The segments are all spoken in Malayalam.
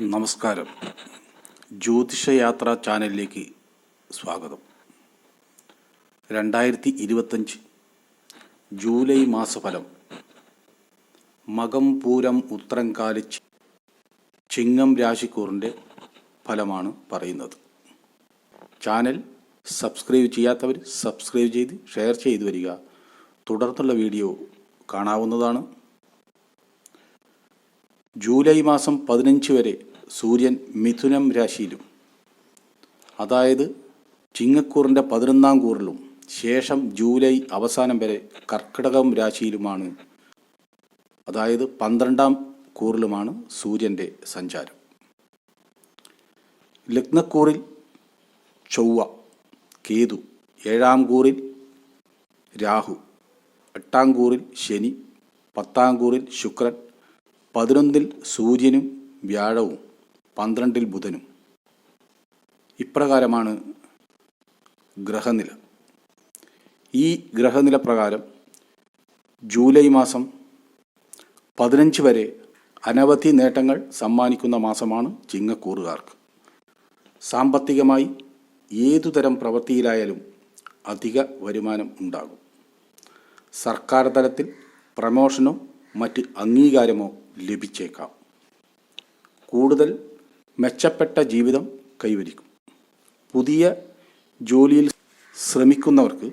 നമസ്കാരം. ജ്യോതിഷയാത്ര ചാനലിലേക്ക് സ്വാഗതം. രണ്ടായിരത്തി ഇരുപത്തഞ്ച് ജൂലൈ മാസഫലം. മകം പൂരം ഉത്തരം കാലിച്ച് ചിങ്ങം രാശിക്കൂറിന്റെ ഫലമാണ് പറയുന്നത്. ചാനൽ സബ്സ്ക്രൈബ് ചെയ്യാത്തവർ സബ്സ്ക്രൈബ് ചെയ്ത് ഷെയർ ചെയ്തു വരിക. തുടർന്നുള്ള വീഡിയോ കാണാവുന്നതാണ്. ജൂലൈ മാസം പതിനഞ്ച് വരെ സൂര്യൻ മിഥുനം രാശിയിലും. അതായത് ചിങ്ങക്കൂറിന്റെ പതിനൊന്നാം കൂറിലും ശേഷം ജൂലൈ അവസാനം വരെ കർക്കിടകം രാശിയിലുമാണ്. അതായത് പന്ത്രണ്ടാം കൂറിലുമാണ് സൂര്യന്റെ സഞ്ചാരം. ലഗ്നക്കൂറിൽ ചൊവ്വ കേതു ഏഴാം കൂറിൽ രാഹു എട്ടാം കൂറിൽ ശനി പത്താം കൂറിൽ ശുക്രൻ പതിനൊന്നിൽ സൂര്യനും വ്യാഴവും. പന്ത്രണ്ടിൽ ബുധനും. ഇപ്രകാരമാണ് ഗ്രഹനില. ഈ ഗ്രഹനില പ്രകാരം ജൂലൈ മാസം പതിനഞ്ച് വരെ അനവധി നേട്ടങ്ങൾ സമ്മാനിക്കുന്ന മാസമാണ് ചിങ്ങക്കൂറുകാർക്ക്. സാമ്പത്തികമായി ഏതുതരം പ്രവൃത്തിയിലായാലും അധിക വരുമാനം ഉണ്ടാകും. സർക്കാർ തലത്തിൽ പ്രമോഷനോ മറ്റ് അംഗീകാരമോ ലഭിച്ചേക്കാം. കൂടുതൽ മെച്ചപ്പെട്ട ജീവിതം കൈവരിക്കും. പുതിയ ജോലിയിൽ ശ്രമിക്കുന്നവർക്ക്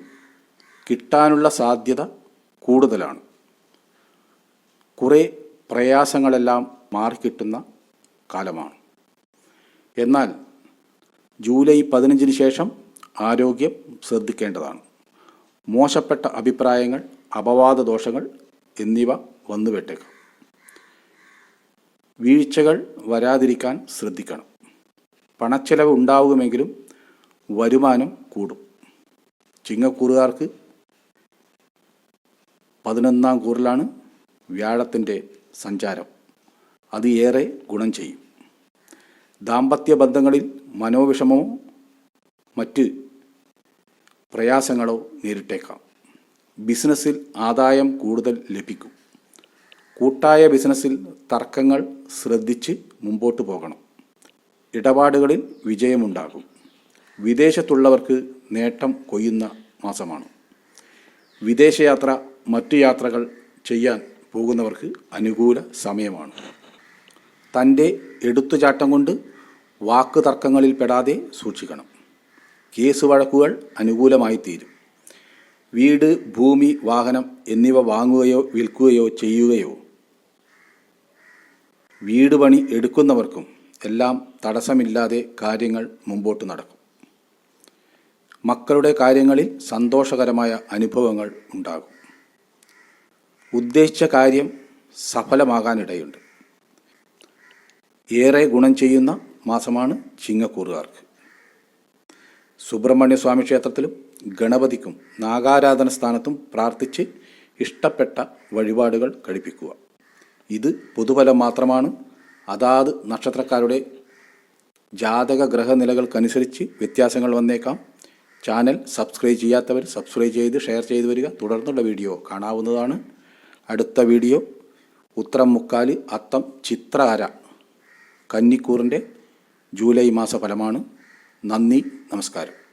കിട്ടാനുള്ള സാധ്യത കൂടുതലാണ്. കുറേ പ്രയാസങ്ങളെല്ലാം മാറിക്കിട്ടുന്ന കാലമാണ്. എന്നാൽ ജൂലൈ പതിനഞ്ചിന് ശേഷം ആരോഗ്യം ശ്രദ്ധിക്കേണ്ടതാണ്. മോശപ്പെട്ട അഭിപ്രായങ്ങൾ അപവാദ ദോഷങ്ങൾ എന്നിവ വന്നുപെട്ടേക്കാം വീഴ്ചകൾ വരാതിരിക്കാൻ ശ്രദ്ധിക്കണം. പണച്ചെലവ് ഉണ്ടാവുമെങ്കിലും വരുമാനം കൂടും. ചിങ്ങക്കൂറുകാർക്ക് പതിനൊന്നാം കൂറിലാണ് വ്യാഴത്തിന്റെ സഞ്ചാരം. അത് ഏറെ ഗുണം ചെയ്യും. ദാമ്പത്യ ബന്ധങ്ങളിൽ മനോവിഷമോ മറ്റ് പ്രയാസങ്ങളോ നേരിട്ടേക്കാം. ബിസിനസ്സിൽ ആദായം കൂടുതൽ ലഭിക്കും. കൂട്ടായ ബിസിനസ്സിൽ തർക്കങ്ങൾ ശ്രദ്ധിച്ച് മുമ്പോട്ട് പോകണം. ഇടപാടുകളിൽ വിജയമുണ്ടാകും. വിദേശത്തുള്ളവർക്ക് നേട്ടം കൊയ്യുന്ന മാസമാണ്. വിദേശയാത്ര മറ്റു യാത്രകൾ ചെയ്യാൻ പോകുന്നവർക്ക് അനുകൂല സമയമാണ്. തന്റെ എടുത്തുചാട്ടം കൊണ്ട് വാക്ക് തർക്കങ്ങളിൽ പെടാതെ സൂക്ഷിക്കണം. കേസ് വഴക്കുകൾ അനുകൂലമായി തീരും. വീട് ഭൂമി വാഹനം എന്നിവ വാങ്ങുകയോ വിൽക്കുകയോ ചെയ്യുകയോ വീട് പണി എടുക്കുന്നവർക്കും എല്ലാം തടസ്സമില്ലാതെ കാര്യങ്ങൾ മുമ്പോട്ട് നടക്കും. മക്കളുടെ കാര്യങ്ങളിൽ സന്തോഷകരമായ അനുഭവങ്ങൾ ഉണ്ടാകും. ഉദ്ദേശിച്ച കാര്യം സഫലമാകാനിടയുണ്ട്. ഏറെ ഗുണം ചെയ്യുന്ന മാസമാണ് ചിങ്ങക്കൂറുകാർക്ക്. സുബ്രഹ്മണ്യസ്വാമി ക്ഷേത്രത്തിലും ഗണപതിക്കും നാഗാരാധന സ്ഥാനത്തും പ്രാർത്ഥിച്ച് ഇഷ്ടപ്പെട്ട വഴിപാടുകൾ കഴിപ്പിക്കുക. ഇത് പൊതുഫലം മാത്രമാണ്. അതാത് നക്ഷത്രക്കാരുടെ ജാതക ഗ്രഹനിലകൾക്കനുസരിച്ച് വ്യത്യാസങ്ങൾ വന്നേക്കാം. ചാനൽ സബ്സ്ക്രൈബ് ചെയ്യാത്തവർ സബ്സ്ക്രൈബ് ചെയ്ത് ഷെയർ ചെയ്ത് വരിക. തുടർന്നുള്ള വീഡിയോ കാണാവുന്നതാണ്. അടുത്ത വീഡിയോ. ഉത്രം മുക്കാൽ അത്തം ചിത്രാര. കന്നിക്കൂറിന്റെ ജൂലൈ മാസ ഫലമാണ് നന്ദി നമസ്കാരം.